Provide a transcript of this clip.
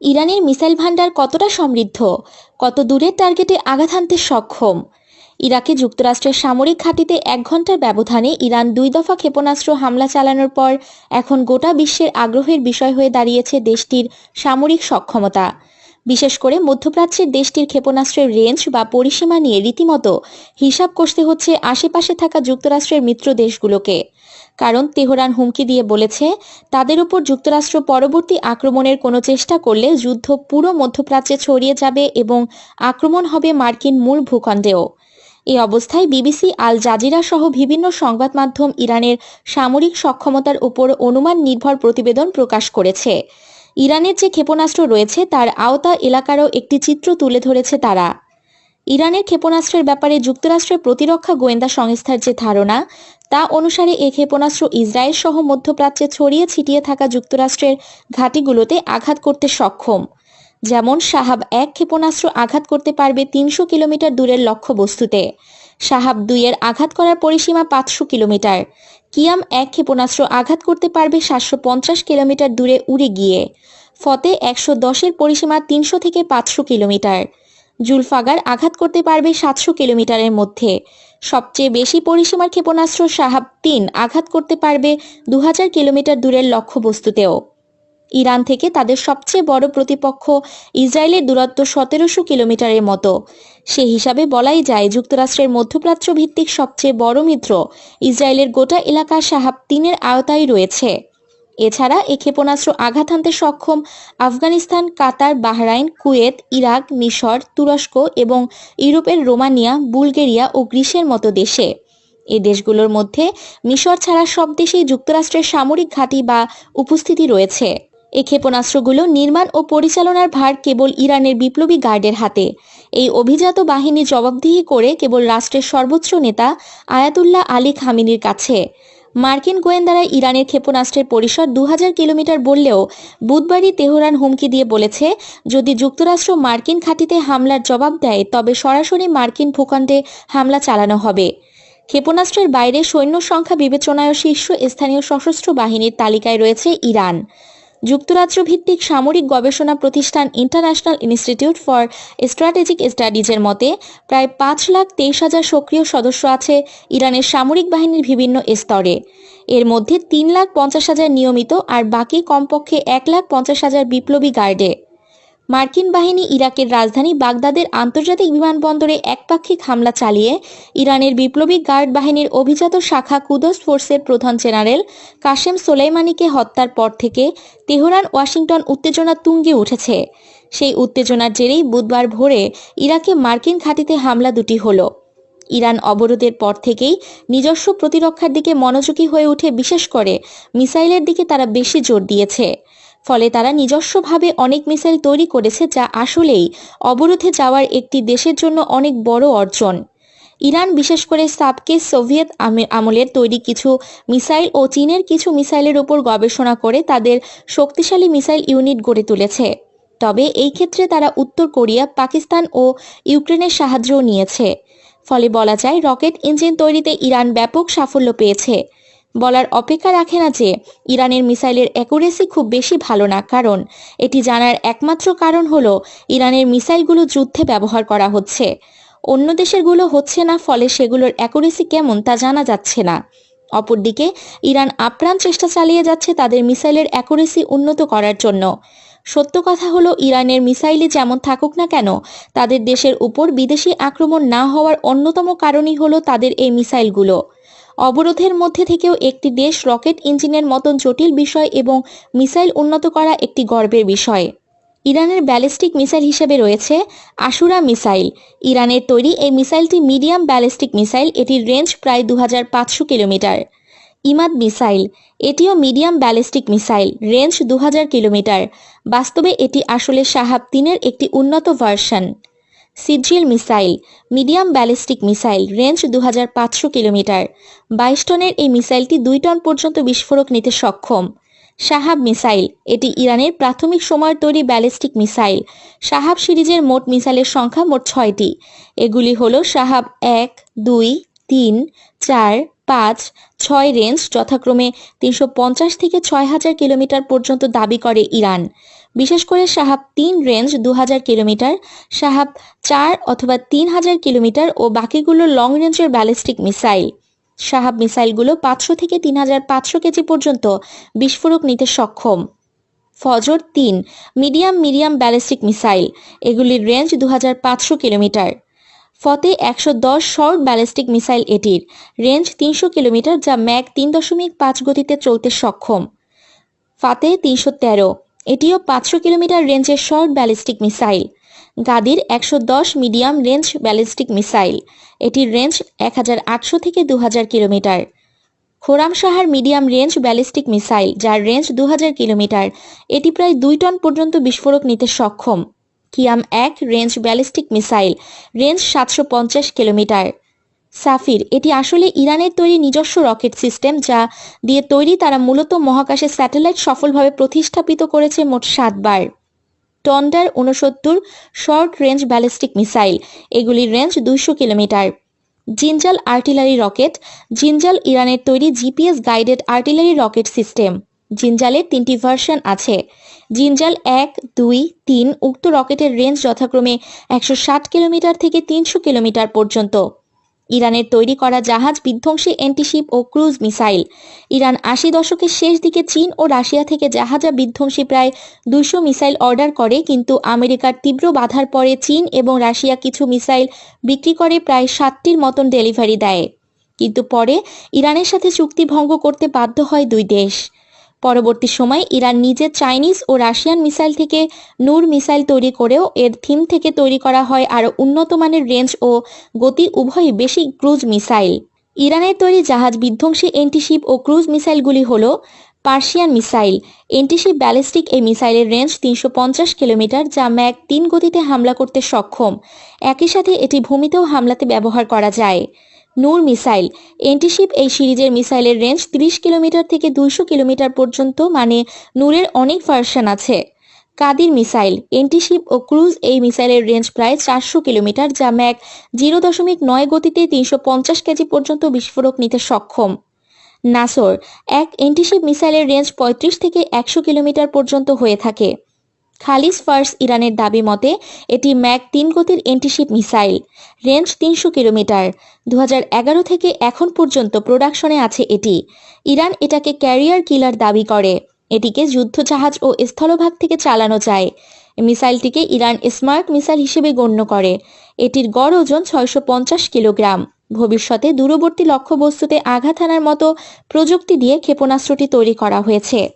ইরানের মিসাইল ভান্ডার কতটা সমৃদ্ধ? কত দূরের টার্গেটে আঘাত হানতে সক্ষম? ইরাকে যুক্তরাষ্ট্রের সামরিক ঘাঁটিতে এক ঘণ্টার ব্যবধানে ইরান দুই দফা ক্ষেপণাস্ত্র হামলা চালানোর পর এখন গোটা বিশ্বের আগ্রহের বিষয় হয়ে দাঁড়িয়েছে দেশটির সামরিক সক্ষমতা। বিশেষ করে মধ্যপ্রাচ্যের দেশটির ক্ষেপণাস্ত্রের রেঞ্জ বা পরিসীমা নিয়ে রীতিমতো হিসাব কষতে হচ্ছে আশেপাশে থাকা যুক্তরাষ্ট্রের মিত্র দেশগুলোকে। কারণ তেহরান হুমকি দিয়ে বলেছে, তাদের উপর যুক্তরাষ্ট্র পরবর্তী আক্রমণের কোনো চেষ্টা করলে যুদ্ধ পুরো মধ্যপ্রাচ্যে ছড়িয়ে যাবে এবং আক্রমণ হবে মার্কিন মূল ভূখণ্ডেও। এই অবস্থায় বিবিসি, আল জাজিরা সহ বিভিন্ন সংবাদ মাধ্যম ইরানের সামরিক সক্ষমতার উপর অনুমান নির্ভর প্রতিবেদন প্রকাশ করেছে। ইরানের যে ক্ষেপণাস্ত্র রয়েছে, তার আওতা এলাকারও একটি চিত্র তুলে ধরেছে তারা। ইরানের ক্ষেপণাস্ত্রের ব্যাপারে যুক্তরাষ্ট্রের প্রতিরক্ষা গোয়েন্দা সংস্থার যে ধারণা, তা অনুসারে এ ক্ষেপণাস্ত্র ইসরায়েল সহ মধ্যপ্রাচ্যে ছড়িয়ে ছিটিয়ে থাকা যুক্তরাষ্ট্রের ঘাঁটিগুলোতে আঘাত করতে সক্ষম। যেমন, সাহাব এক ক্ষেপণাস্ত্র আঘাত করতে পারবে তিনশো কিলোমিটার দূরের লক্ষ্যবস্তুতে। সাহাব দুইয়ের আঘাত করার পরিসীমা পাঁচশো কিলোমিটার। কিয়াম এক ক্ষেপণাস্ত্র আঘাত করতে পারবে সাতশো পঞ্চাশ কিলোমিটার দূরে উড়ে গিয়ে। ফতে একশো দশের পরিসীমা তিনশো থেকে পাঁচশো কিলোমিটার। জুলফাগার আঘাত করতে পারবে সাতশো কিলোমিটারের মধ্যে। সবচেয়ে বেশি পরিসীমার ক্ষেপণাস্ত্র সাহাব তিন আঘাত করতে পারবে দু হাজার কিলোমিটার দূরের লক্ষ্যবস্তুতেও। ইরান থেকে তাদের সবচেয়ে বড় প্রতিপক্ষ ইসরায়েলের দূরত্ব সতেরোশো কিলোমিটারের মতো। সে হিসাবে বলাই যায় যুক্তরাষ্ট্রের মধ্যপ্রাচ্য ভিত্তিক সবচেয়ে বড় মিত্র ইসরায়েলের গোটা এলাকা সাহাব তিনের আওতায় রয়েছে। এছাড়া এ ক্ষেপণাস্ত্র আঘাত হানতে সক্ষম Afghanistan, Qatar, Bahrain, Kuwait, Iraq, মিশর, তুরস্ক এবং ইউরোপের রোমানিয়া, বুলগেরিয়া ও গ্রিসের মতো দেশে। এ দেশগুলোর মধ্যে মিশর ছাড়া সব দেশেই যুক্তরাষ্ট্রের সামরিক ঘাঁটি বা উপস্থিতি রয়েছে। এই ক্ষেপণাস্ত্রগুলো নির্মাণ ও পরিচালনার ভার কেবল ইরানের বিপ্লবী গার্ডের হাতে। এই অভিজাত বাহিনী জবাবদিহি করে কেবল রাষ্ট্রের সর্বোচ্চ নেতা আয়াতুল্লাহ আলী খামিনির কাছে। মার্কিন গোয়েন্দারা ইরানের ক্ষেপণাস্ত্রের পরিসর দু হাজার কিলোমিটার বললেও বুধবারই তেহরান হুমকি দিয়ে বলেছে, যদি যুক্তরাষ্ট্র মার্কিন ঘাঁটিতে হামলার জবাব দেয়, তবে সরাসরি মার্কিন ভূখণ্ডে হামলা চালানো হবে। ক্ষেপণাস্ত্রের বাইরে সৈন্য সংখ্যা বিবেচনায় শীর্ষ স্থানীয় সশস্ত্র বাহিনীর তালিকায় রয়েছে ইরান। যুক্তরাজ্য ভিত্তিক সামরিক গবেষণা প্রতিষ্ঠান ইন্টারন্যাশনাল ইনস্টিটিউট ফর স্ট্র্যাটেজিক স্টাডিজের মতে, প্রায় পাঁচ লাখ তেইশ হাজার সক্রিয় সদস্য আছে ইরানের সামরিক বাহিনীর বিভিন্ন স্তরে। এর মধ্যে তিন লাখ পঞ্চাশ হাজার নিয়মিত আর বাকি কমপক্ষে এক লাখ পঞ্চাশ হাজার বিপ্লবী গার্ডে। মার্কিন বাহিনী ইরাকের রাজধানী বাগদাদের আন্তর্জাতিক বিমানবন্দরে একপাক্ষিক হামলা চালিয়ে ইরানের বিপ্লবী গার্ড বাহিনীর অভিজাত শাখা কুদস ফোর্সের প্রধান জেনারেল কাশেম সোলাইমানিকে হত্যার পর থেকে তেহরান, ওয়াশিংটন উত্তেজনা তুঙ্গে উঠেছে। সেই উত্তেজনার জেরেই বুধবার ভোরে ইরাকে মার্কিন ঘাঁটিতে হামলা দুটি হলো। ইরান অবরোধের পর থেকেই নিজস্ব প্রতিরক্ষার দিকে মনোযোগী হয়ে উঠে, বিশেষ করে মিসাইলের দিকে তারা বেশি জোর দিয়েছে। ফলে তারা নিজস্বভাবে অনেক মিসাইল তৈরি করেছে যা আসলেই অবরোধে যাওয়ার একটি দেশের জন্য অনেক বড় অর্জন। ইরান, বিশেষ করে সাবকে সোভিয়েত আমলের তৈরি কিছু মিসাইল ও চীনের কিছু মিসাইলের উপর গবেষণা করে তাদের শক্তিশালী মিসাইল ইউনিট গড়ে তুলেছে। তবে এই ক্ষেত্রে তারা উত্তর কোরিয়া, পাকিস্তান ও ইউক্রেনের সাহায্যও নিয়েছে। ফলে বলা যায়, রকেট ইঞ্জিন তৈরিতে ইরান ব্যাপক সাফল্য পেয়েছে। বলার অপেক্ষা রাখে না যে ইরানের মিসাইলের অ্যাকুরেসি খুব বেশি ভালো না। কারণ এটি জানার একমাত্র কারণ হলো ইরানের মিসাইলগুলো যুদ্ধে ব্যবহার করা হচ্ছে। অন্য দেশেরগুলো হচ্ছে না, ফলে সেগুলোর অ্যাকুরেসি কেমন তা জানা যাচ্ছে না। অপরদিকে, ইরান আপ্রাণ চেষ্টা চালিয়ে যাচ্ছে তাদের মিসাইলের অ্যাকুরেসি উন্নত করার জন্য। সত্য কথা হলো, ইরানের মিসাইলে যেমন থাকুক না কেন, তাদের দেশের উপর বিদেশি আক্রমণ না হওয়ার অন্যতম কারণই হলো তাদের এই মিসাইলগুলো। অবরোধের মধ্যে থেকেও একটি দেশ রকেট ইঞ্জিনের মতন জটিল বিষয় এবং মিসাইল উন্নত করা একটি গর্বের বিষয়। ইরানের ব্যালিস্টিক মিসাইল হিসেবে রয়েছে আশুরা মিসাইল। ইরানের তৈরি এই মিসাইলটি মিডিয়াম ব্যালিস্টিক মিসাইল, এটির রেঞ্জ প্রায় দু হাজার পাঁচশো কিলোমিটার। ইমাদ মিসাইল, এটিও মিডিয়াম ব্যালিস্টিক মিসাইল, রেঞ্জ দু হাজার কিলোমিটার। বাস্তবে এটি আসলে সাহাব তিনের একটি উন্নত version. Sejjil missile, medium ballistic missile, range দু হাজার পাঁচশো কিলোমিটার। বাইশ টনের এই মিসাইলটি দুই টন পর্যন্ত বিস্ফোরক নিতে সক্ষম। সাহাব মিসাইল, এটি ইরানের প্রাথমিক সময়ের তৈরি ব্যালিস্টিক মিসাইল। সাহাব সিরিজের মোট মিসাইলের সংখ্যা মোট ছয়টি। এগুলি হল সাহাব এক, দুই, তিন, চার, পাঁচ, ছয় রেঞ্জ, যথাক্রমে তিনশো পঞ্চাশ থেকে ছয় হাজার কিলোমিটার পর্যন্ত দাবি করে ইরান। বিশেষ করে সাহাব তিন রেঞ্জ দু হাজার কিলোমিটার, সাহাব চার অথবা তিন হাজার কিলোমিটার ও বাকিগুলো লং রেঞ্জের ব্যালিস্টিক মিসাইল সাহাব মিসাইলগুলো পাঁচশো থেকে তিন হাজার পাঁচশো কেজি পর্যন্ত বিস্ফোরক নিতে সক্ষম। ফজর তিন মিডিয়াম মিডিয়াম ব্যালিস্টিক মিসাইল এগুলির রেঞ্জ দু হাজার পাঁচশো কিলোমিটার। ফতে একশো দশ শর্ট ব্যালিস্টিক মিসাইল এটির রেঞ্জ তিনশো কিলোমিটার যা ম্যাক তিন দশমিক পাঁচ গতিতে চলতে সক্ষম। ফাতে তিনশো তেরো এটিও পাঁচশো কিলোমিটার রেঞ্জের শর্ট ব্যালিস্টিক মিসাইল। গাদির একশো দশ মিডিয়াম রেঞ্জ ব্যালিস্টিক মিসাইল। এটির রেঞ্জ এক হাজার আটশো থেকে দু হাজার kilometre. Khorramshahr medium range ballistic missile, যার রেঞ্জ দু হাজার কিলোমিটার, এটি প্রায় দুই টন পর্যন্ত বিস্ফোরক নিতে সক্ষম। কিয়াম এক রেঞ্জ ব্যালিস্টিক মিসাইল, রেঞ্জ সাতশো পঞ্চাশ কিলোমিটার। সাফির, এটি আসলে ইরানের তৈরি নিজস্ব রকেট সিস্টেম যা দিয়ে তৈরি তারা মূলত মহাকাশে স্যাটেলাইট সফলভাবে প্রতিস্থাপিত করেছে মোট সাতবার। টন্ডার উনসত্তর শর্ট রেঞ্জ ব্যালিস্টিক মিসাইল, এগুলির রেঞ্জ দুইশো kilometre. Zelzal artillery rocket, Zelzal ইরানের তৈরি GPS guided artillery rocket system, জিনজালের তিনটি ভার্সন আছে। জিনজাল এক, দুই, তিন উক্ত রকেটের রেঞ্জ যথাক্রমে একশো ষাট কিলোমিটার থেকে তিনশো কিলোমিটার পর্যন্ত। ইরানের তৈরি করা জাহাজ বিধ্বংসী অ্যান্টিশিপ ও ক্রুজ মিসাইল ইরান আশি দশকের শেষ দিকে চীন ও রাশিয়া থেকে জাহাজা বিধ্বংসী প্রায় দুশো মিসাইল অর্ডার করে, কিন্তু আমেরিকার তীব্র বাধার পরে চীন এবং রাশিয়া কিছু মিসাইল বিক্রি করে প্রায় সাতটির মতন ডেলিভারি দেয়। কিন্তু পরে ইরানের সাথে চুক্তি ভঙ্গ করতে বাধ্য হয় দুই দেশ। পরবর্তী সময় ইরান নিজে চাইনিজ ও রাশিয়ান মিসাইল থেকে নূর মিসাইল তৈরি করেও এর থিম থেকে তৈরি করা হয় আরও উন্নত মানের রেঞ্জ ও গতি উভয়ই বেশি ক্রুজ মিসাইল। ইরানের তৈরি জাহাজ বিধ্বংসী এন্টিশিপ ও ক্রুজ মিসাইলগুলি হল পার্সিয়ান মিসাইল। এন্টিশিপ ব্যালিস্টিক এই মিসাইলের রেঞ্জ তিনশো পঞ্চাশ কিলোমিটার, যা ম্যাক তিন গতিতে হামলা করতে সক্ষম। একই সাথে এটি ভূমিতেও হামলাতে ব্যবহার করা যায়। নূর মিসাইল। এন্টিশিপ এই সিরিজের মিসাইলের রেঞ্জ 30 কিলোমিটার থেকে দুইশো কিলোমিটার পর্যন্ত মানে নূরের অনেক ভার্সন আছে। Qadir missile. এন্টিশিপ ও ক্রুজ এই মিসাইলের রেঞ্জ প্রায় চারশো কিলোমিটার, যা ম্যাক জিরো দশমিক নয় গতিতে তিনশো পঞ্চাশ কেজি পর্যন্ত বিস্ফোরক নিতে সক্ষম। নাসর। এক এন্টিশিপ মিসাইলের রেঞ্জ পঁয়ত্রিশ থেকে একশো কিলোমিটার পর্যন্ত হয়ে থাকে। খালিস ফার্স ইরানের দাবি মতে, এটি ম্যাক তিন গতির এন্টিশিপ মিসাইল, রেঞ্জ তিনশো কিলোমিটার। দু হাজার এগারো থেকে এখন পর্যন্ত প্রোডাকশনে আছে এটি। ইরান এটাকে ক্যারিয়ার কিলার দাবি করে। এটিকে যুদ্ধজাহাজ ও স্থলভাগ থেকে চালানো যায়। মিসাইলটিকে ইরান স্মার্ট মিসাইল হিসেবে গণ্য করে। এটির গড় ওজন ছয়শো পঞ্চাশ কিলোগ্রাম। ভবিষ্যতে দূরবর্তী লক্ষ্যবস্তুতে আঘাত হানার মতো প্রযুক্তি দিয়ে ক্ষেপণাস্ত্রটি তৈরি করা হয়েছে।